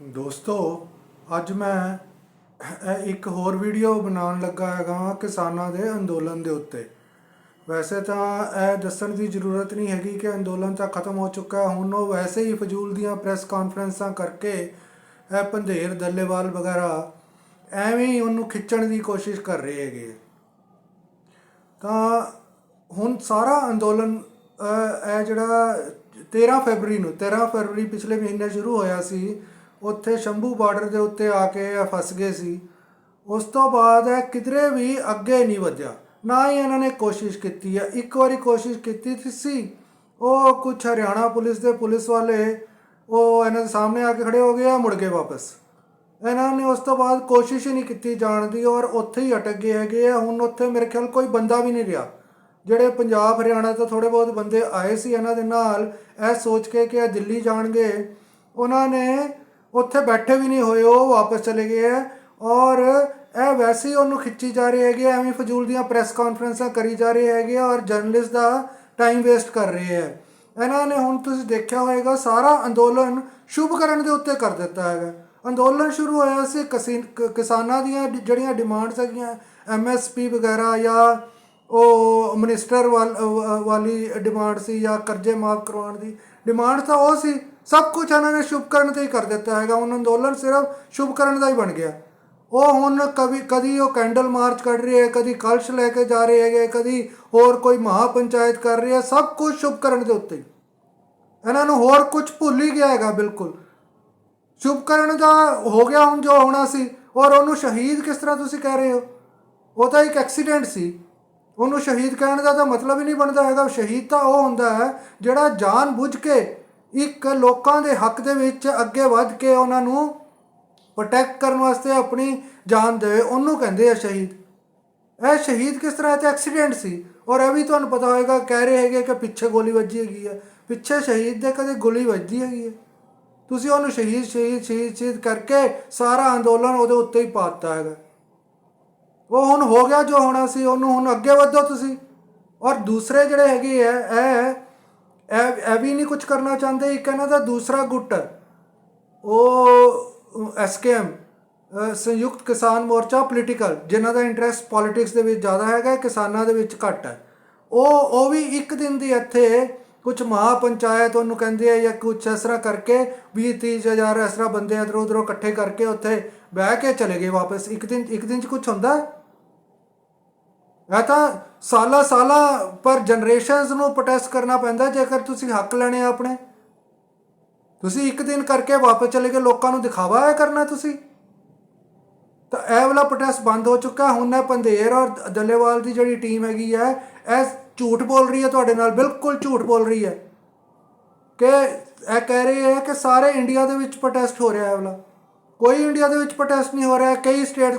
ਦੋਸਤੋ, ਅੱਜ ਮੈਂ ਇੱਕ ਹੋਰ ਵੀਡੀਓ ਬਣਾਉਣ ਲੱਗਾ ਹੈਗਾ ਕਿਸਾਨਾਂ ਦੇ ਅੰਦੋਲਨ ਦੇ ਉੱਤੇ। ਵੈਸੇ ਤਾਂ ਇਹ ਦੱਸਣ ਦੀ ਜ਼ਰੂਰਤ ਨਹੀਂ ਹੈਗੀ ਕਿ ਅੰਦੋਲਨ ਤਾਂ ਖਤਮ ਹੋ ਚੁੱਕਾ ਹੈ। ਹੁਣ ਉਹ ਵੈਸੇ ਹੀ ਫਜ਼ੂਲ ਦੀਆਂ ਪ੍ਰੈਸ ਕਾਨਫਰੰਸਾਂ ਕਰਕੇ ਇਹ ਪੰਧੇਰ, ਦੱਲੇਵਾਲ ਵਗੈਰਾ ਐਵੇਂ ਹੀ ਉਹਨੂੰ ਖਿੱਚਣ ਦੀ ਕੋਸ਼ਿਸ਼ ਕਰ ਰਹੇ ਹੈਗੇ ਤਾਂ ਹੁਣ ਸਾਰਾ ਅੰਦੋਲਨ ਇਹ ਜਿਹੜਾ 13 ਫਰਵਰੀ ਨੂੰ 13 ਫਰਵਰੀ ਪਿਛਲੇ ਮਹੀਨੇ ਸ਼ੁਰੂ ਹੋਇਆ ਸੀ ਉੱਥੇ ਸ਼ੰਭੂ ਬਾਰਡਰ ਦੇ ਉੱਤੇ ਆ ਕੇ ਇਹ ਫਸ ਗਏ ਸੀ। ਉਸ ਤੋਂ ਬਾਅਦ ਇਹ ਕਿਧਰੇ ਵੀ ਅੱਗੇ ਨਹੀਂ ਵਧਿਆ ਨਾ ਹੀ ਇਹਨਾਂ ਨੇ ਕੋਸ਼ਿਸ਼ ਕੀਤੀ ਹੈ। ਇੱਕ ਵਾਰੀ ਕੋਸ਼ਿਸ਼ ਕੀਤੀ ਸੀ। ਉਹ ਕੁਝ ਹਰਿਆਣਾ ਪੁਲਿਸ ਦੇ ਪੁਲਿਸ ਵਾਲੇ, ਉਹ ਇਹਨਾਂ ਦੇ ਸਾਹਮਣੇ ਆ ਕੇ ਖੜੇ ਹੋ ਗਏ ਆ, ਮੁੜ ਗਏ ਵਾਪਸ। ਇਹਨਾਂ ਨੇ ਉਸ ਤੋਂ ਬਾਅਦ ਕੋਸ਼ਿਸ਼ ਹੀ ਨਹੀਂ ਕੀਤੀ ਜਾਣ ਦੀ ਔਰ ਉੱਥੇ ਹੀ ਅਟਕ ਗਏ ਹੈਗੇ ਆ। ਹੁਣ ਉੱਥੇ ਮੇਰੇ ਖਿਆਲ ਕੋਈ ਬੰਦਾ ਵੀ ਨਹੀਂ ਰਿਹਾ। ਜਿਹੜੇ ਪੰਜਾਬ, ਹਰਿਆਣਾ ਤੋਂ ਥੋੜੇ ਬਹੁਤ ਬੰਦੇ ਆਏ ਸੀ ਇਹਨਾਂ ਦੇ ਨਾਲ, ਇਹ ਸੋਚ ਕੇ ਕਿ ਇਹ ਦਿੱਲੀ ਜਾਣਗੇ। ਉਹਨਾਂ ਨੇ ਉੱਥੇ ਬੈਠੇ ਵੀ ਨਹੀਂ ਹੋਏ, ਉਹ ਵਾਪਸ ਚਲੇ ਗਏ ਹੈ ਔਰ ਇਹ ਵੈਸੇ ਹੀ ਉਹਨੂੰ ਖਿੱਚੀ ਜਾ ਰਹੇ ਹੈਗੇ ਐਵੇਂ ਫਜ਼ੂਲ ਦੀਆਂ ਪ੍ਰੈਸ ਕਾਨਫਰੰਸਾਂ ਕਰੀ ਜਾ ਰਹੇ ਹੈਗੇ ਔਰ ਜਰਨਲਿਸਟ ਦਾ ਟਾਈਮ ਵੇਸਟ ਕਰ ਰਹੇ ਹੈ ਇਹਨਾਂ ਨੇ ਹੁਣ ਤੁਸੀਂ ਦੇਖਿਆ ਹੋਵੇਗਾ ਸਾਰਾ ਅੰਦੋਲਨ ਸ਼ੁਭ ਕਰਨ ਦੇ ਉੱਤੇ ਕਰ ਦਿੱਤਾ ਹੈਗਾ। ਅੰਦੋਲਨ ਸ਼ੁਰੂ ਹੋਇਆ ਸੀ, ਕਸੀ- ਕਿਸਾਨਾਂ ਦੀਆਂ ਡ- ਜਿਹੜੀਆਂ ਡਿਮਾਂਡਸ ਹੈਗੀਆਂ ਐਮਐਸਪੀ ਵਗੈਰਾ ਜਾਂ ਉਹ ਮਿਨਿਸਟਰ ਵਾਲ- ਅਹ ਵਾਲੀ ਡਿਮਾਂਡ ਸੀ ਜਾਂ ਕਰਜ਼ੇ ਮਾਫ ਕਰਵਾਉਣ ਦੀ। ਡਿਮਾਂਡ ਤਾਂ ਉਹ ਸੀ ਸਭ ਕੁਝ ਇਹਨਾਂ ਨੇ ਸ਼ੁਭਕਰਨ ਤੇ ਹੀ ਕਰ ਦਿੱਤਾ ਹੈਗਾ। ਹੁਣ ਅੰਦੋਲਨ ਸਿਰਫ ਸ਼ੁਭਕਰਨ ਦਾ ਹੀ ਬਣ ਗਿਆ। ਉਹ ਹੁਣ ਕਵੀ ਕਦੀ ਉਹ ਕੈਂਡਲ ਮਾਰਚ ਕੱਢ ਰਹੇ ਹੈ, ਕਦੀ ਕਲਸ਼ ਲੈ ਕੇ ਜਾ ਰਹੇ ਹੈਗੇ, ਕਦੀ ਹੋਰ ਕੋਈ ਮਹਾ ਪੰਚਾਇਤ ਕਰ ਰਹੀ ਹੈ। ਸਭ ਕੁਝ ਸ਼ੁਭਕਰਨ ਦੇ ਉੱਤੇ ਇਹਨਾਂ ਨੂੰ ਹੋਰ ਕੁਝ ਭੁੱਲ ਹੀ ਗਿਆ ਹੈਗਾ ਬਿਲਕੁਲ। ਸ਼ੁਭਕਰਨ ਦਾ ਹੋ ਗਿਆ ਹੁਣ ਜੋ ਹੋਣਾ ਸੀ। ਔਰ ਉਹਨੂੰ ਸ਼ਹੀਦ ਕਿਸ ਤਰ੍ਹਾਂ ਤੁਸੀਂ ਕਹਿ ਰਹੇ ਹੋ? ਉਹ ਤਾਂ ਇੱਕ ਐਕਸੀਡੈਂਟ ਸੀ। ਉਹਨੂੰ ਸ਼ਹੀਦ ਕਹਿਣ ਦਾ ਤਾਂ ਮਤਲਬ ਹੀ ਨਹੀਂ ਬਣਦਾ ਹੈਗਾ। ਸ਼ਹੀਦ ਤਾਂ ਉਹ ਹੁੰਦਾ ਹੈ ਜਿਹੜਾ ਜਾਣ ਬੁੱਝ ਕੇ ਇੱਕ ਲੋਕਾਂ ਦੇ ਹੱਕ ਦੇ ਵਿੱਚ ਅੱਗੇ ਵੱਧ ਕੇ ਉਹਨਾਂ ਨੂੰ ਪ੍ਰੋਟੈਕਟ ਕਰਨ ਵਾਸਤੇ ਆਪਣੀ ਜਾਨ ਦੇਵੇ, ਉਹਨੂੰ ਕਹਿੰਦੇ ਆ ਸ਼ਹੀਦ। ਇਹ ਸ਼ਹੀਦ ਕਿਸ ਤਰ੍ਹਾਂ ਇਹ ਐਕਸੀਡੈਂਟ ਸੀ। ਔਰ ਇਹ ਵੀ ਤੁਹਾਨੂੰ ਪਤਾ ਹੋਏਗਾ, ਕਹਿ ਰਹੇ ਹੈਗੇ ਕਿ ਪਿੱਛੇ ਗੋਲੀ ਵੱਜੀ ਹੈਗੀ ਹੈ ਪਿੱਛੇ ਸ਼ਹੀਦ ਦੇ ਕਦੇ ਗੋਲੀ ਵੱਜਦੀ ਹੈਗੀ ਹੈ ਤੁਸੀਂ ਉਹਨੂੰ ਸ਼ਹੀਦ ਸ਼ਹੀਦ ਸ਼ਹੀਦ ਸ਼ਹੀਦ ਕਰਕੇ ਸਾਰਾ ਅੰਦੋਲਨ ਉਹਦੇ ਉੱਤੇ ਹੀ ਪਾਤਾ ਹੈਗਾ। ਉਹ ਹੁਣ ਹੋ ਗਿਆ ਜੋ ਹੋਣਾ ਸੀ, ਉਹਨੂੰ ਹੁਣ ਅੱਗੇ ਵਧੋ ਤੁਸੀਂ। ਔਰ ਦੂਸਰੇ ਜਿਹੜੇ ਹੈਗੇ ਆ, ਇਹ ਇਹ ਇਹ ਵੀ ਨਹੀਂ ਕੁਝ ਕਰਨਾ ਚਾਹੁੰਦੇ, ਇੱਕ ਇਹਨਾਂ ਦਾ ਦੂਸਰਾ ਗੁੱਟ, ਉਹ ਐਸਕੇਐਮ ਸੰਯੁਕਤ ਕਿਸਾਨ ਮੋਰਚਾ ਪੋਲੀਟੀਕਲ ਜਿਨ੍ਹਾਂ ਦਾ ਇੰਟਰਸਟ ਪੋਲਿਟਿਕਸ ਦੇ ਵਿੱਚ ਜ਼ਿਆਦਾ ਹੈਗਾ ਕਿਸਾਨਾਂ ਦੇ ਵਿੱਚ ਘੱਟ ਹੈ। ਉਹ ਉਹ ਵੀ ਇੱਕ ਦਿਨ ਦੀ ਇੱਥੇ ਕੁਝ ਮਹਾ ਪੰਚਾਇਤ ਉਹਨੂੰ ਕਹਿੰਦੇ ਆ ਜਾਂ ਕੁਝ ਇਸ ਤਰ੍ਹਾਂ ਕਰਕੇ 20 30 ਹਜ਼ਾਰ ਇਸ ਤਰ੍ਹਾਂ ਬੰਦੇ ਇਧਰੋਂ ਉਧਰੋਂ ਇਕੱਠੇ ਕਰਕੇ ਉੱਥੇ ਬਹਿ ਕੇ ਚਲੇ ਗਏ ਵਾਪਸ। ਇੱਕ ਦਿਨ ਇੱਕ ਦਿਨ ਚ ਕੁਝ ਹੁੰਦਾ? ਇਹ ਤਾਂ ਸਾਲਾ ਸਾਲਾ ਪਰ ਜਨਰੇਸ਼ਨਸ ਨੂੰ ਪ੍ਰੋਟੈਸਟ ਕਰਨਾ ਪੈਂਦਾ ਜੇਕਰ ਤੁਸੀਂ ਹੱਕ ਲੈਣੇ ਆ ਆਪਣੇ। ਤੁਸੀਂ ਇੱਕ ਦਿਨ ਕਰਕੇ ਵਾਪਸ ਚਲੇ ਗਏ, ਲੋਕਾਂ ਨੂੰ ਦਿਖਾਵਾ ਹੈ ਕਰਨਾ ਤੁਸੀਂ। ਤਾਂ ਇਹ ਵਾਲਾ ਪ੍ਰੋਟੈਸਟ ਬੰਦ ਹੋ ਚੁੱਕਾ, ਹੁਣ ਇਹ ਪੰਧੇਰ ਔਰ ਦੱਲੇਵਾਲ ਦੀ ਜਿਹੜੀ ਟੀਮ ਹੈਗੀ ਹੈ, ਇਹ ਝੂਠ ਬੋਲ ਰਹੀ ਹੈ ਤੁਹਾਡੇ ਨਾਲ, ਬਿਲਕੁਲ ਝੂਠ ਬੋਲ ਰਹੀ ਹੈ। ਕਿ ਇਹ ਕਹਿ ਰਹੇ ਹੈ ਕਿ ਸਾਰੇ ਇੰਡੀਆ ਦੇ ਵਿੱਚ ਪ੍ਰੋਟੈਸਟ ਹੋ ਰਿਹਾ ਹੈ ਵਾਲਾ। ਕੋਈ ਇੰਡੀਆ ਦੇ ਵਿੱਚ ਪ੍ਰੋਟੈਸਟ ਨਹੀਂ ਹੋ ਰਿਹਾ, ਕਈ ਸਟੇਟਸ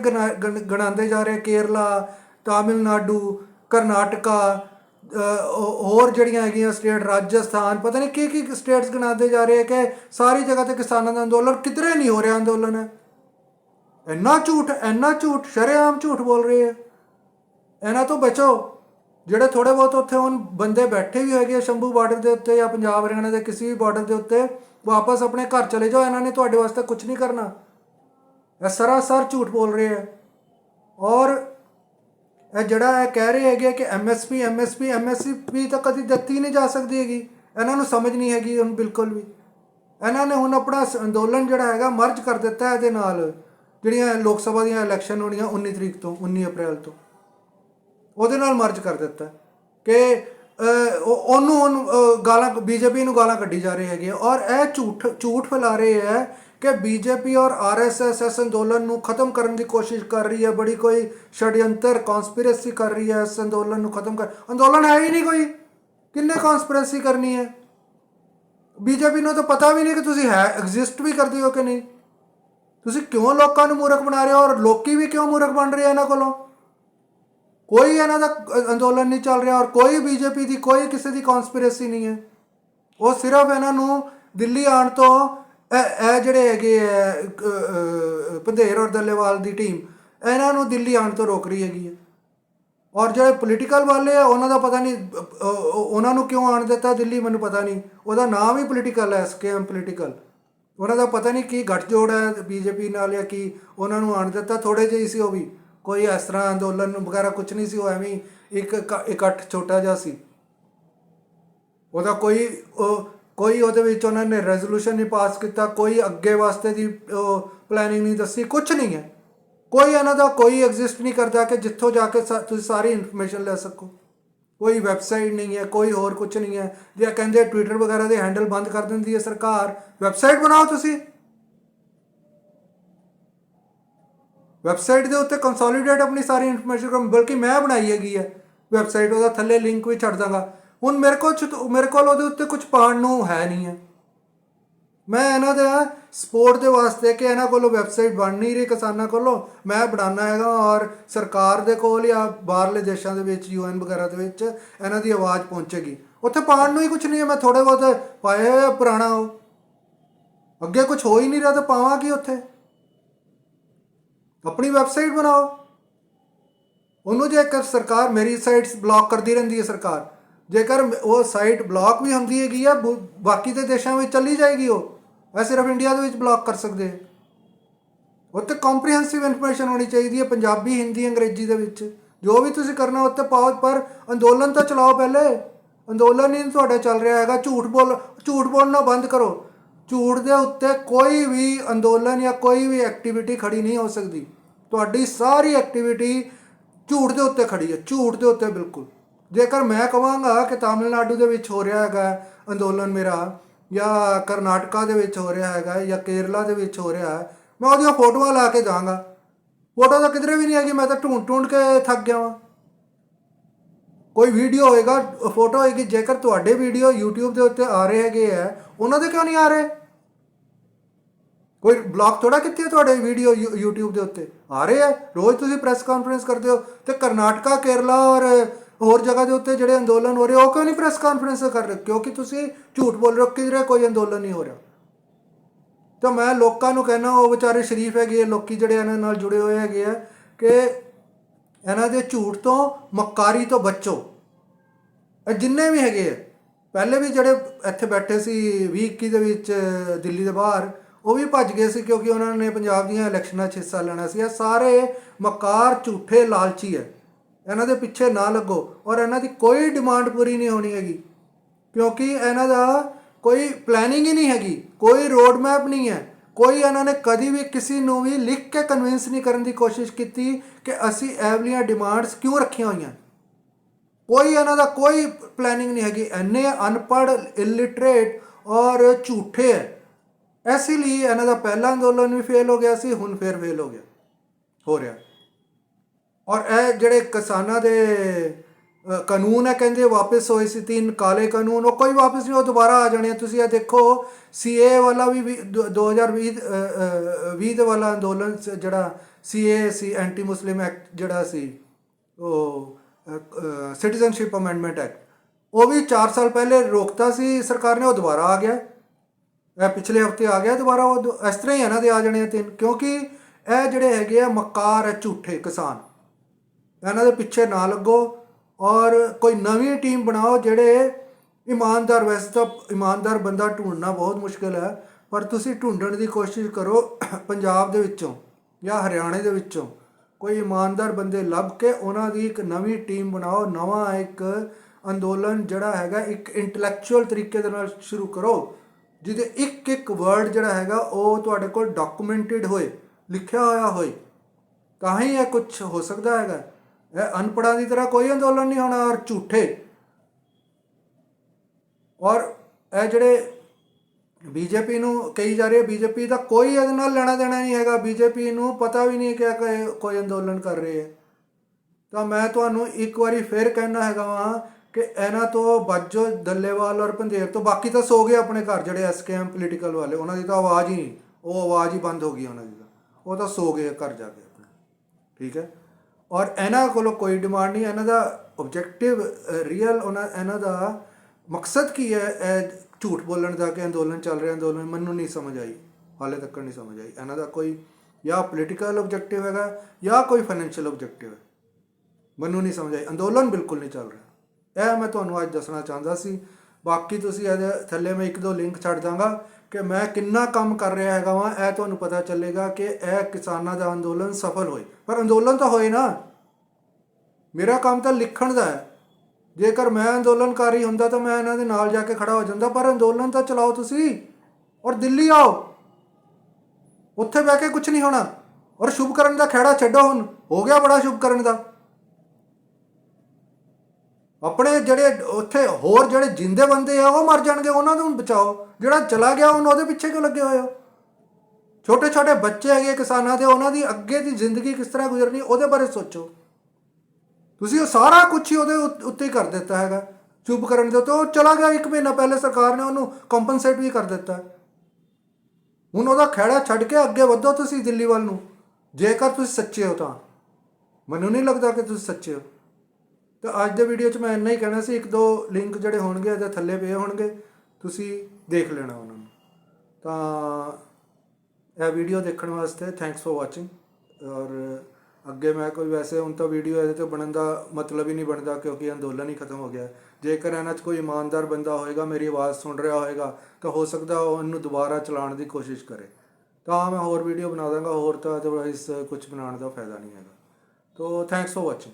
ਗਣਾਉਂਦੇ ਜਾ ਰਹੇ ਕੇਰਲਾ ਤਾਮਿਲਨਾਡੂ, ਕਰਨਾਟਕਾ ਹੋਰ ਜਿਹੜੀਆਂ ਹੈਗੀਆਂ ਸਟੇਟ ਰਾਜਸਥਾਨ, ਪਤਾ ਨਹੀਂ ਕੀ ਕੀ ਸਟੇਟਸ ਗਣਾਉਂਦੇ ਜਾ ਰਹੇ ਹੈ ਕਿ ਸਾਰੀ ਜਗ੍ਹਾ ਤੇ ਕਿਸਾਨਾਂ ਦਾ ਅੰਦੋਲਨ ਕਿਧਰੇ ਨਹੀਂ ਹੋ ਰਿਹਾ ਅੰਦੋਲਨ। ਹੈ ਇੰਨਾ ਝੂਠ ਇੰਨਾ ਝੂਠ, ਸ਼ਰੇਆਮ ਝੂਠ ਬੋਲ ਰਹੇ ਹੈ ਇਹਨਾਂ ਤੋਂ ਬਚੋ। ਜਿਹੜੇ ਥੋੜੇ ਬਹੁਤ ਉੱਥੇ ਹੁਣ ਬੰਦੇ ਬੈਠੇ ਵੀ ਹੈਗੇ ਆ ਸ਼ੰਭੂ ਬਾਰਡਰ ਦੇ ਉੱਤੇ ਜਾਂ ਪੰਜਾਬ, ਹਰਿਆਣਾ ਦੇ ਕਿਸੇ ਵੀ ਬਾਰਡਰ ਦੇ ਉੱਤੇ, ਵਾਪਸ ਆਪਣੇ ਘਰ ਚਲੇ ਜਾਓ, ਇਹਨਾਂ ਨੇ ਤੁਹਾਡੇ ਵਾਸਤੇ ਕੁਝ ਨਹੀਂ ਕਰਨਾ। ਇਹ ਸਰਾਸਰ ਝੂਠ ਬੋਲ ਰਹੇ ਹੈ ਔਰ ਇਹ ਜਿਹੜਾ ਇਹ ਕਹਿ ਰਹੇ ਹੈਗੇ ਕਿ ਐਮਐਸਪੀ ਐਮਐਸਪੀ ਐਮਐਸਪੀ ਤਾਂ ਕਦੀ ਦਿੱਤੀ ਨਹੀਂ ਜਾ ਸਕਦੀ ਹੈਗੀ। ਇਹਨਾਂ ਨੂੰ ਸਮਝ ਨਹੀਂ ਹੈਗੀ ਹੁਣ ਬਿਲਕੁਲ ਵੀ। ਇਹਨਾਂ ਨੇ ਹੁਣ ਆਪਣਾ ਸ- ਅੰਦੋਲਨ ਜਿਹੜਾ ਹੈਗਾ ਮਰਜ ਕਰ ਦਿੱਤਾ ਇਹਦੇ ਨਾਲ। ਜਿਹੜੀਆਂ ਲੋਕ ਸਭਾ ਦੀਆਂ ਇਲੈਕਸ਼ਨ ਹੋਣੀਆਂ 19 ਤਰੀਕ ਤੋਂ 19 ਅਪ੍ਰੈਲ ਤੋਂ। ਉਹਦੇ ਨਾਲ ਮਰਜ ਕਰ ਦਿੱਤਾ। ਕਿ ਉਹ- ਉਹਨੂੰ ਹੁਣ ਅਹ, ਗਾਲਾਂ ਬੀਜੇਪੀ ਨੂੰ ਗਾਲਾਂ ਕੱਢੀ ਜਾ ਰਹੀ ਹੈਗੀ ਆ। ਔਰ ਇਹ ਝੂਠ ਝੂਠ ਫੈਲਾ ਰਹੇ ਹੈ ਕਿ ਬੀਜੇਪੀ ਔਰ ਆਰਐਸਐਸ ਇਸ ਅੰਦੋਲਨ ਨੂੰ ਖਤਮ ਕਰਨ ਦੀ ਕੋਸ਼ਿਸ਼ ਕਰ ਰਹੀ ਹੈ, ਬੜੀ ਕੋਈ ਛੜਯੰਤਰ ਕਨਸਪੀਰੇਸੀ ਕਰ ਰਹੀ ਹੈ ਇਸ ਅੰਦੋਲਨ ਨੂੰ ਖਤਮ ਕਰ, ਅੰਦੋਲਨ ਹੈ ਹੀ ਨਹੀਂ ਕੋਈ। ਕਿੰਨੇ ਕਨਸਪੀਰੇਸੀ ਕਰਨੀ ਹੈ? ਬੀਜੇਪੀ ਨੂੰ ਤਾਂ ਪਤਾ ਵੀ ਨਹੀਂ ਕਿ ਤੁਸੀਂ ਹੈ ਐਗਜ਼ਿਸਟ ਵੀ ਕਰਦੇ ਹੋ ਕਿ ਨਹੀਂ। ਤੁਸੀਂ ਕਿਉਂ ਲੋਕਾਂ ਨੂੰ ਮੂਰਖ ਬਣਾ ਰਹੇ ਹੋ ਔਰ ਲੋਕੀ ਵੀ ਕਿਉਂ ਮੂਰਖ ਬਣ ਰਹੇ ਆ ਇਹਨਾਂ ਕੋਲੋਂ? ਕੋਈ ਇਹਨਾਂ ਦਾ ਅੰਦੋਲਨ ਨਹੀਂ ਚੱਲ ਰਿਹਾ ਔਰ ਕੋਈ ਬੀਜੇਪੀ ਦੀ, ਕੋਈ ਕਿਸੇ ਦੀ ਕਨਸਪੀਰੇਸੀ ਨਹੀਂ ਹੈ। ਉਹ ਸਿਰਫ ਇਹਨਾਂ ਨੂੰ ਦਿੱਲੀ ਆਉਣ ਤੋਂ ਇਹ ਇਹ ਜਿਹੜੇ ਹੈਗੇ ਆ ਅ, ਪੰਧੇਰ ਔਰ ਦੱਲੇਵਾਲ ਦੀ ਟੀਮ ਇਹਨਾਂ ਨੂੰ ਦਿੱਲੀ ਆਉਣ ਤੋਂ ਰੋਕ ਰਹੀ ਹੈਗੀ ਹੈ ਔਰ ਜਿਹੜੇ ਪੋਲੀਟੀਕਲ ਵਾਲੇ ਆ ਉਹਨਾਂ ਦਾ ਪਤਾ ਨਹੀਂ ਉਹਨਾਂ ਨੂੰ ਕਿਉਂ ਆਣ ਦਿੱਤਾ ਦਿੱਲੀ ਮੈਨੂੰ ਪਤਾ ਨਹੀਂ। ਉਹਦਾ ਨਾਮ ਹੀ ਪੋਲੀਟੀਕਲ ਹੈ ਐਸਕੇਐਮ ਪੋਲੀਟੀਕਲ ਉਹਨਾਂ ਦਾ ਪਤਾ ਨਹੀਂ ਕੀ ਗੱਠਜੋੜ ਹੈ ਬੀਜੇਪੀ ਨਾਲ ਜਾਂ ਕੀ ਉਹਨਾਂ ਨੂੰ ਆਣ ਦਿੱਤਾ ਥੋੜੇ ਜਿਹੇ ਸੀ ਉਹ ਵੀ। ਕੋਈ ਇਸ ਤਰ੍ਹਾਂ ਅੰਦੋਲਨ ਵਗੈਰਾ ਕੁਝ ਨਹੀਂ ਸੀ ਉਹ ਐਵੇਂ ਇੱਕ ਇਕ- ਇਕੱਠ ਛੋਟਾ ਜਿਹਾ ਸੀ। ਉਹਦਾ ਕੋਈ ਉਹ ਕੋਈ ਉਹਦੇ ਵਿੱਚ ਉਹਨਾਂ ਨੇ ਰੈਜ਼ੋਲੂਸ਼ਨ ਨਹੀਂ ਪਾਸ ਕੀਤਾ, ਕੋਈ ਅੱਗੇ ਵਾਸਤੇ ਦੀ ਪਲੈਨਿੰਗ ਨਹੀਂ ਦੱਸੀ ਕੁਝ ਨਹੀਂ ਹੈ। ਕੋਈ ਇਹਨਾਂ ਦਾ ਕੋਈ ਐਗਜ਼ਿਸਟ ਨਹੀਂ ਕਰਦਾ ਕਿ ਜਿੱਥੋਂ ਜਾ ਕੇ ਸਾ- ਤੁਸੀਂ ਸਾਰੀ ਇਨਫੋਰਮੇਸ਼ਨ ਲੈ ਸਕੋ। ਕੋਈ ਵੈਬਸਾਈਟ ਨਹੀਂ ਹੈ, ਕੋਈ ਹੋਰ ਕੁਝ ਨਹੀਂ ਹੈ। ਜੇ ਕਹਿੰਦੇ ਟਵਿੱਟਰ ਵਗੈਰਾ ਦੇ ਹੈਂਡਲ ਬੰਦ ਕਰ ਦਿੰਦੀ ਹੈ ਸਰਕਾਰ। ਵੈਬਸਾਈਟ ਬਣਾਓ ਤੁਸੀਂ। ਵੈਬਸਾਈਟ ਦੇ ਉੱਤੇ ਕੰਸੋਲੀਡੇਟ ਆਪਣੀ ਸਾਰੀ ਇਨਫੋਰਮੇਸ਼ਨ ਬਲਕਿ ਮੈਂ ਬਣਾਈ ਹੈਗੀ ਹੈ। ਵੈਬਸਾਈਟ ਉਹਦਾ ਥੱਲੇ ਲਿੰਕ ਵੀ ਛੱਡ ਦਾਂਗਾ। ਹੁਣ ਮੇਰੇ ਕੋਲ ਮੇਰੇ ਕੋਲ ਉਹਦੇ ਉੱਤੇ ਕੁਝ ਪਾਉਣ ਨੂੰ ਹੈ ਨਹੀਂ ਹੈ। ਮੈਂ ਇਹਨਾਂ ਦਾ ਸਪੋਰਟ ਦੇ ਵਾਸਤੇ ਕਿ ਇਹਨਾਂ ਕੋਲੋਂ ਵੈਬਸਾਈਟ ਬਣ ਨਹੀਂ ਰਹੀ ਕਿਸਾਨਾਂ ਕੋਲੋਂ, ਮੈਂ ਬਣਾਉਣਾ ਹੈਗਾ ਔਰ ਸਰਕਾਰ ਦੇ ਕੋਲ ਜਾਂ ਬਾਹਰਲੇ ਦੇਸ਼ਾਂ ਦੇ ਵਿੱਚ ਯੂਐਨ ਵਗੈਰਾ ਦੇ ਵਿੱਚ ਇਹਨਾਂ ਦੀ ਆਵਾਜ਼ ਪਹੁੰਚੇਗੀ। ਉੱਥੇ ਪਾਉਣ ਨੂੰ ਹੀ ਕੁਝ ਨਹੀਂ ਹੈ, ਮੈਂ ਥੋੜੇ ਬਹੁਤ ਪਾਏ ਹੋਏ ਆ ਪੁਰਾਣਾ ਉਹ। ਅੱਗੇ ਕੁਝ ਹੋ ਹੀ ਨਹੀਂ ਰਿਹਾ ਤਾਂ ਪਾਵਾਂ ਕੀ ਉੱਥੇ? ਆਪਣੀ ਵੈਬਸਾਈਟ ਬਣਾਓ। ਉਹਨੂੰ ਜੇ ਜੇਕਰ ਸਰਕਾਰ ਮੇਰੀ ਸਾਈਟਸ ਬਲੌਕ ਕਰਦੀ ਰਹਿੰਦੀ ਹੈ ਸਰਕਾਰ ਜੇਕਰ ਉਹ ਸਾਈਟ ਬਲੌਕ ਵੀ ਹੁੰਦੀ ਹੈਗੀ ਆ, ਬੁ- ਬਾਕੀ ਦੇ ਦੇਸ਼ਾਂ ਵਿੱਚ ਚੱਲੀ ਜਾਏਗੀ ਉਹ ਇਹ ਸਿਰਫ ਇੰਡੀਆ ਦੇ ਵਿੱਚ ਬਲੌਕ ਕਰ ਸਕਦੇ ਹੈ ਉੱਤੇ ਕੰਪਰੀਹੈਂਸਿਵ ਇਨਫੋਰਮੇਸ਼ਨ ਹੋਣੀ ਚਾਹੀਦੀ ਹੈ ਪੰਜਾਬੀ, ਹਿੰਦੀ, ਅੰਗਰੇਜ਼ੀ ਦੇ ਵਿੱਚ। ਜੋ ਵੀ ਤੁਸੀਂ ਕਰਨਾ ਉੱਤੇ ਪਾਓ, ਪਰ ਅੰਦੋਲਨ ਤਾਂ ਚਲਾਓ ਪਹਿਲੇ। ਅੰਦੋਲਨ ਹੀ ਤੁਹਾਡਾ ਚੱਲ ਰਿਹਾ ਹੈਗਾ। ਝੂਠ ਬੋਲ, ਝੂਠ ਬੋਲਣਾ ਬੰਦ ਕਰੋ। ਝੂਠ ਦੇ ਉੱਤੇ ਕੋਈ ਵੀ ਅੰਦੋਲਨ ਜਾਂ ਕੋਈ ਵੀ ਐਕਟੀਵਿਟੀ ਖੜੀ ਨਹੀਂ ਹੋ ਸਕਦੀ। ਤੁਹਾਡੀ ਸਾਰੀ ਐਕਟੀਵਿਟੀ ਝੂਠ ਦੇ ਉੱਤੇ ਖੜੀ ਹੈ ਝੂਠ ਦੇ ਉੱਤੇ ਬਿਲਕੁਲ। ਜੇਕਰ ਮੈਂ ਕਹਾਂਗਾ ਕਿ ਤਾਮਿਲਨਾਡੂ ਦੇ ਵਿੱਚ ਹੋ ਰਿਹਾ ਹੈਗਾ ਅੰਦੋਲਨ ਮੇਰਾ, ਜਾਂ ਕਰਨਾਟਕਾ ਦੇ ਵਿੱਚ ਹੋ ਰਿਹਾ ਹੈਗਾ, ਜਾਂ ਕੇਰਲਾ ਦੇ ਵਿੱਚ ਹੋ ਰਿਹਾ ਹੈ ਮੈਂ ਉਹਦੀਆਂ ਫੋਟੋਆਂ ਲਾ ਕੇ ਦਾਂਗਾ ਫੋਟੋ ਤਾਂ ਕਿਧਰੇ ਵੀ ਨਹੀਂ ਹੈਗੀ, ਮੈਂ ਤਾਂ ਢੂੰਡ ਢੂੰਡ ਕੇ ਥੱਕ ਗਿਆ ਵਾਂ। ਕੋਈ ਵੀਡੀਓ ਹੋਏਗਾ, ਫੋਟੋ ਹੋਏਗੀ, ਜੇਕਰ ਤੁਹਾਡੇ ਵੀਡੀਓ YouTube ਦੇ ਉੱਤੇ ਆ ਰਹੇ ਹੈਗੇ ਆ, ਉਹਨਾਂ ਦੇ ਕਿਉਂ ਨਹੀਂ ਆ ਰਹੇ? ਕੋਈ ਬਲੌਗ ਥੋੜਾ ਕਿੱਥੇ ਹੈ ਤੁਹਾਡੇ ਵੀਡੀਓ YouTube ਦੇ ਉੱਤੇ? ਆ ਰਹੇ ਹੈ ਰੋਜ਼ ਤੁਸੀਂ ਪ੍ਰੈਸ ਕਾਨਫਰੰਸ ਕਰਦੇ ਹੋ, ਤੇ ਕਰਨਾਟਕਾ, ਕੇਰਲਾ ਔਰ ਹੋਰ ਜਗ੍ਹਾ ਦੇ ਉੱਤੇ ਜਿਹੜੇ ਅੰਦੋਲਨ ਹੋ ਰਹੇ ਉਹ ਕਿਉਂ ਨਹੀਂ ਪ੍ਰੈਸ ਕਾਨਫਰੰਸ ਕਰ ਰਹੇ? ਕਿਉਂਕਿ ਤੁਸੀਂ ਝੂਠ ਬੋਲ ਰਹੇ ਹੋ ਕਿਧਰੇ ਕੋਈ ਅੰਦੋਲਨ ਨਹੀਂ ਹੋ ਰਿਹਾ। ਤਾਂ ਮੈਂ ਲੋਕਾਂ ਨੂੰ ਕਹਿਣਾ ਉਹ ਵਿਚਾਰੇ ਸ਼ਰੀਫ ਹੈਗੇ ਆ, ਲੋਕੀ ਜਿਹੜੇ ਇਹਨਾਂ ਨਾਲ ਜੁੜੇ ਹੋਏ ਹੈਗੇ ਆ ਕਿ ਇਹਨਾਂ ਦੇ ਝੂਠ ਤੋਂ ਮੱਕਾਰੀ ਤੋਂ ਬਚੋ। ਇਹ ਜਿੰਨੇ ਵੀ ਹੈਗੇ ਆ ਪਹਿਲੇ ਵੀ ਜਿਹੜੇ ਇੱਥੇ ਬੈਠੇ ਸੀ 2021 ਦੇ ਵਿੱਚ ਦਿੱਲੀ ਦੇ ਬਾਹਰ ਉਹ ਵੀ ਭੱਜ ਗਏ ਸੀ ਕਿਉਂਕਿ ਉਹਨਾਂ ਨੇ ਪੰਜਾਬ ਦੀਆਂ ਇਲੈਕਸ਼ਨਾਂ 'ਚ ਹਿੱਸਾ ਲੈਣਾ ਸੀ। ਇਹ ਸਾਰੇ ਮਕਾਰ ਝੂਠੇ ਲਾਲਚੀ ਹੈ ਇਹਨਾਂ ਦੇ ਪਿੱਛੇ ਨਾ ਲੱਗੋ ਔਰ ਇਹਨਾਂ ਦੀ ਕੋਈ ਡਿਮਾਂਡ ਪੂਰੀ ਨਹੀਂ ਹੋਣੀ ਹੈਗੀ। ਕਿਉਂਕਿ ਇਹਨਾਂ ਦਾ ਕੋਈ ਪਲੈਨਿੰਗ ਹੀ ਨਹੀਂ ਹੈਗੀ, ਕੋਈ ਰੋਡ ਮੈਪ ਨਹੀਂ ਹੈ। ਕੋਈ ਇਹਨਾਂ ਨੇ ਕਦੀ ਵੀ ਕਿਸੇ ਨੂੰ ਵੀ ਲਿਖ ਕੇ ਕਨਵਿੰਸ ਨਹੀਂ ਕਰਨ ਦੀ ਕੋਸ਼ਿਸ਼ ਕੀਤੀ ਕਿ ਅਸੀਂ ਐਵਲੀਆਂ ਡਿਮਾਂਡਸ ਕਿਉਂ ਰੱਖੀਆਂ ਹੋਈਆਂ। ਕੋਈ ਇਹਨਾਂ ਦਾ ਕੋਈ ਪਲੈਨਿੰਗ ਨਹੀਂ ਹੈਗੀ। ਇੰਨੇ ਅਨਪੜ੍ਹ ਇਲਿਟਰੇਟ ਔਰ ਝੂਠੇ ਹੈ। ਇਸ ਲਈ ਇਹਨਾਂ ਦਾ ਪਹਿਲਾ ਅੰਦੋਲਨ ਵੀ ਫੇਲ ਹੋ ਗਿਆ ਸੀ, ਹੁਣ ਫੇਰ ਫੇਲ ਹੋ ਗਿਆ, ਹੋ ਰਿਹਾ। ਔਰ ਇਹ ਜਿਹੜੇ ਕਿਸਾਨਾਂ ਦੇ ਕਾਨੂੰਨ ਹੈ ਕਹਿੰਦੇ ਵਾਪਸ ਹੋਏ ਸੀ ਤਿੰਨ ਕਾਲੇ ਕਾਨੂੰਨ ਉਹ ਕੋਈ ਵਾਪਸ ਨਹੀਂ ਉਹ ਦੁਬਾਰਾ ਆ ਜਾਣੇ ਆ। ਤੁਸੀਂ ਇਹ ਦੇਖੋ ਸੀਏ ਵਾਲਾ ਵੀ ਵੀ ਦੋ- 2020 ਅ, ਅ, 20 ਦੇ ਵਾਲਾ ਅੰਦੋਲਨ ਸੀ ਜਿਹੜਾ ਸੀਏ ਸੀ ਐਂਟੀ ਮੁਸਲਿਮ ਐਕਟ ਜਿਹੜਾ ਸੀ ਉਹ ਸਿਟੀਜ਼ਨਸ਼ਿਪ ਅਮੈਂਡਮੈਂਟ ਐਕਟ ਉਹ ਵੀ 4 ਸਾਲ ਪਹਿਲੇ ਰੋਕਤਾ ਸੀ ਸਰਕਾਰ ਨੇ ਉਹ ਦੁਬਾਰਾ ਆ ਗਿਆ ਇਹ ਪਿਛਲੇ ਹਫ਼ਤੇ ਆ ਗਿਆ ਦੁਬਾਰਾ ਉਹ ਦੋ- ਇਸ ਤਰ੍ਹਾਂ ਹੀ ਇਹਨਾਂ ਦੇ ਆ ਜਾਣੇ ਆ ਤਿੰਨ ਕਿਉਂਕਿ ਇਹ ਜਿਹੜੇ ਹੈਗੇ ਆ ਮਕਾਰ ਹੈ ਝੂਠੇ ਕਿਸਾਨ ਇਹਨਾਂ ਦੇ ਪਿੱਛੇ ਨਾ ਲੱਗੋ ਔਰ ਕੋਈ ਨਵੀਂ ਟੀਮ ਬਣਾਓ ਜਿਹੜੇ ਇਮਾਨਦਾਰ, ਵੈਸੇ ਤਾਂ ਇਮਾਨਦਾਰ ਬੰਦਾ ਢੂੰਡਣਾ ਬਹੁਤ ਮੁਸ਼ਕਿਲ ਹੈ, ਪਰ ਤੁਸੀਂ ਢੂੰਡਣ ਦੀ ਕੋਸ਼ਿਸ਼ ਕਰੋ ਪੰਜਾਬ ਦੇ ਵਿੱਚੋਂ ਜਾਂ ਹਰਿਆਣੇ ਦੇ ਵਿੱਚੋਂ। ਕੋਈ ਇਮਾਨਦਾਰ ਬੰਦੇ ਲੱਭ ਕੇ ਉਹਨਾਂ ਦੀ ਇੱਕ ਨਵੀਂ ਟੀਮ ਬਣਾਓ, ਨਵਾਂ ਇੱਕ ਅੰਦੋਲਨ ਜਿਹੜਾ ਹੈਗਾ, ਇੱਕ ਇੰਟੈਲੈਕਚੁਅਲ ਤਰੀਕੇ ਦੇ ਨਾਲ ਸ਼ੁਰੂ ਕਰੋ, ਜਿਹਦੇ ਇੱਕ ਇੱਕ ਵਰਡ ਜਿਹੜਾ ਹੈਗਾ, ਉਹ ਤੁਹਾਡੇ ਕੋਲ ਡਾਕੂਮੈਂਟਡ ਹੋਏ, ਲਿਖਿਆ ਹੋਇਆ ਹੋਏ। ਤਾਂ ਹੀ ਇਹ ਕੁਝ ਹੋ ਸਕਦਾ ਹੈਗਾ। ਇਹ ਅਨਪੜਾਂ ਦੀ ਤਰ੍ਹਾਂ ਕੋਈ ਅੰਦੋਲਨ ਨਹੀਂ ਹੋਣਾ ਔਰ ਝੂਠੇ। ਔਰ ਇਹ ਜਿਹੜੇ ਬੀਜੇਪੀ ਨੂੰ ਕਹੀ ਜਾ ਰਹੀ ਹੈ, ਬੀਜੇਪੀ ਦਾ ਕੋਈ ਇਹਦੇ ਨਾਲ ਲੈਣਾ ਦੇਣਾ ਨਹੀਂ ਹੈਗਾ। ਬੀਜੇਪੀ ਨੂੰ ਪਤਾ ਵੀ ਨਹੀਂ ਕਿ ਕੋਈ ਅੰਦੋਲਨ ਕਰ ਰਹੇ ਹੈ। ਤਾਂ ਮੈਂ ਤੁਹਾਨੂੰ ਇੱਕ ਵਾਰੀ ਫੇਰ ਕਹਿਣਾ ਹੈਗਾ ਵਾਂ ਕਿ ਇਹਨਾਂ ਤੋਂ ਬਾਜੋ ਦੱਲੇਵਾਲ ਔਰ ਪੰਧੇਰ ਤੋਂ ਬਾਕੀ ਤਾਂ ਸੋ ਗਏ ਆਪਣੇ ਘਰ ਜਿਹੜੇ ਐਸਕੇਐਮ ਪੋਲੀਟੀਕਲ ਵਾਲੇ, ਉਹਨਾਂ ਦੀ ਤਾਂ ਆਵਾਜ਼ ਹੀ ਨਹੀਂ ਉਹ ਆਵਾਜ਼ ਹੀ ਬੰਦ ਹੋ ਗਈ ਉਹਨਾਂ ਦੀ ਤਾਂ। ਉਹ ਤਾਂ ਸੋ ਗਏ ਘਰ ਜਾ ਕੇ। ਆਪਣੇ ਠੀਕ ਹੈ? ਔਰ ਇਹਨਾਂ ਕੋਲੋਂ ਕੋਈ ਡਿਮਾਂਡ ਨਹੀਂ, ਇਹਨਾਂ ਦਾ ਆਬਜੈਕਟਿਵ ਰੀਅਲ ਉਹਨਾਂ, ਇਹਨਾਂ ਦਾ ਮਕਸਦ ਕੀ ਹੈ? ਇਹ ਝੂਠ ਬੋਲਣ ਦਾ ਕਿ ਅੰਦੋਲਨ ਚੱਲ ਰਿਹਾ ਅੰਦੋਲਨ? ਮੈਨੂੰ ਨਹੀਂ ਸਮਝ ਆਈ। ਹਾਲੇ ਤੱਕ ਨਹੀਂ ਸਮਝ ਆਈ। ਇਹਨਾਂ ਦਾ ਕੋਈ ਜਾਂ ਪੋਲੀਟੀਕਲ ਆਬਜੈਕਟਿਵ ਹੈਗਾ ਜਾਂ ਕੋਈ ਫਾਈਨੈਂਸ਼ੀਅਲ ਆਬਜੈਕਟਿਵ ਹੈ। ਮੈਨੂੰ ਨਹੀਂ ਸਮਝ ਆਈ। ਅੰਦੋਲਨ ਬਿਲਕੁਲ ਨਹੀਂ ਚੱਲ ਰਿਹਾ। ਇਹ ਮੈਂ ਤੁਹਾਨੂੰ ਅੱਜ ਦੱਸਣਾ ਚਾਹੁੰਦਾ ਸੀ। ਬਾਕੀ ਤੁਸੀਂ ਇਹਦੇ ਥੱਲੇ ਮੈਂ ਇੱਕ ਦੋ ਲਿੰਕ ਛੱਡ ਦਾਂਗਾ। ਕਿ ਮੈਂ ਕਿੰਨਾ ਕੰਮ ਕਰ ਰਿਹਾ ਹੈਗਾ ਵਾਂ, ਇਹ ਤੁਹਾਨੂੰ ਪਤਾ ਚੱਲੇਗਾ ਕਿ ਇਹ ਕਿਸਾਨਾਂ ਦਾ ਅੰਦੋਲਨ ਸਫਲ ਹੋਏ। ਪਰ ਅੰਦੋਲਨ ਤਾਂ ਹੋਏ ਨਾ। ਮੇਰਾ ਕੰਮ ਤਾਂ ਲਿਖਣ ਦਾ ਹੈ। ਜੇਕਰ ਮੈਂ ਅੰਦੋਲਨਕਾਰੀ ਹੁੰਦਾ ਤਾਂ ਮੈਂ ਇਹਨਾਂ ਦੇ ਨਾਲ ਜਾ ਕੇ ਖੜਾ ਹੋ ਜਾਂਦਾ, ਪਰ ਅੰਦੋਲਨ ਤਾਂ ਚਲਾਓ ਤੁਸੀਂ ਔਰ ਦਿੱਲੀ ਆਓ। ਉੱਥੇ ਬਹਿ ਕੇ ਕੁਝ ਨਹੀਂ ਹੋਣਾ। ਔਰ ਸ਼ੁਭ ਕਰਨ ਦਾ ਖਹਿੜਾ ਛੱਡੋ ਹੁਣ। ਹੋ ਗਿਆ ਬੜਾ ਸ਼ੁਭਕਰਨ ਦਾ। ਆਪਣੇ ਜਿਹੜੇ ਉੱਥੇ ਹੋਰ ਜਿਹੜੇ ਜਿੰਦੇ ਬੰਦੇ ਆ, ਉਹ ਮਰ ਜਾਣਗੇ, ਉਹਨਾਂ ਨੂੰ ਬਚਾਓ। ਜਿਹੜਾ ਚਲਾ ਗਿਆ, ਉਹਨੂੰ ਉਹਦੇ ਪਿੱਛੇ ਕਿਉਂ ਲੱਗੇ ਹੋਏ ਹੋ? ਛੋਟੇ ਛੋਟੇ ਬੱਚੇ ਹੈਗੇ ਕਿਸਾਨਾਂ ਦੇ, ਉਹਨਾਂ ਦੀ ਅੱਗੇ ਦੀ ਜ਼ਿੰਦਗੀ ਕਿਸ ਤਰ੍ਹਾਂ ਗੁਜ਼ਰਨੀ, ਉਹਦੇ ਬਾਰੇ ਸੋਚੋ। ਤੁਸੀਂ ਉਹ ਸਾਰਾ ਕੁਝ ਹੀ ਉਹਦੇ ਉੱਤੇ ਹੀ ਕਰ ਦਿੱਤਾ ਹੈਗਾ। ਚੁੱਪ ਕਰਨ ਦੇ ਤੋਂ ਉਹ ਚਲਾ ਗਿਆ ਇੱਕ ਮਹੀਨਾ ਪਹਿਲੇ, ਸਰਕਾਰ ਨੇ ਉਹਨੂੰ ਕੰਪਨਸੇਟ ਵੀ ਕਰ ਦਿੱਤਾ। ਹੁਣ ਉਹਦਾ ਖਹਿੜਾ ਛੱਡ ਕੇ ਅੱਗੇ ਵਧੋ ਤੁਸੀਂ ਦਿੱਲੀ ਵੱਲ ਨੂੰ। ਜੇਕਰ ਤੁਸੀਂ ਸੱਚੇ ਹੋ ਤਾਂ। ਮੈਨੂੰ ਨਹੀਂ ਲੱਗਦਾ ਕਿ ਤੁਸੀਂ ਸੱਚੇ ਹੋ। ਤਾਂ ਅੱਜ ਦੇ ਵੀਡੀਓ 'ਚ ਮੈਂ ਇੰਨਾ ਹੀ ਕਹਿਣਾ ਸੀ, ਇੱਕ ਦੋ ਲਿੰਕ ਜਿਹੜੇ ਹੋਣਗੇ ਇਹਦੇ ਥੱਲੇ ਪਏ ਹੋਣਗੇ, ਤੁਸੀਂ ਦੇਖ ਲੈਣਾ ਉਹਨਾਂ ਨੂੰ। ਤਾਂ ਇਹ ਵੀਡੀਓ ਦੇਖਣ ਵਾਸਤੇ ਥੈਂਕਸ ਫॉर ਵਾਚਿੰਗ ਔਰ ਅੱਗੇ ਮੈਂ ਕੋਈ ਵੈਸੇ ਹੁਣ ਤਾਂ ਵੀਡੀਓ ਇਹਦੇ ਤੇ ਬਣਨ ਦਾ ਮਤਲਬ ਹੀ ਨਹੀਂ ਬਣਦਾ, ਕਿਉਂਕਿ ਅੰਦੋਲਨ ਹੀ ਖਤਮ ਹੋ ਗਿਆ। ਜੇਕਰ ਇਹਨਾਂ 'ਚ ਕੋਈ ਇਮਾਨਦਾਰ ਬੰਦਾ ਹੋਏਗਾ, ਮੇਰੀ ਆਵਾਜ਼ ਸੁਣ ਰਿਹਾ ਹੋਏਗਾ, ਤਾਂ ਹੋ ਸਕਦਾ ਉਹ ਇਹਨੂੰ ਦੁਬਾਰਾ ਚਲਾਉਣ ਦੀ ਕੋਸ਼ਿਸ਼ ਕਰੇ। ਤਾਂ ਮੈਂ ਹੋਰ ਵੀਡੀਓ ਬਣਾ ਦਾਂਗਾ, ਹੋਰ ਤਾਂ ਅਦਰਵਾਈਜ਼ ਕੁਝ ਬਣਾਉਣ ਦਾ ਫਾਇਦਾ ਨਹੀਂ ਹੈਗਾ। ਤੋ ਥੈਂਕਸ ਫॉर ਵਾਚਿੰਗ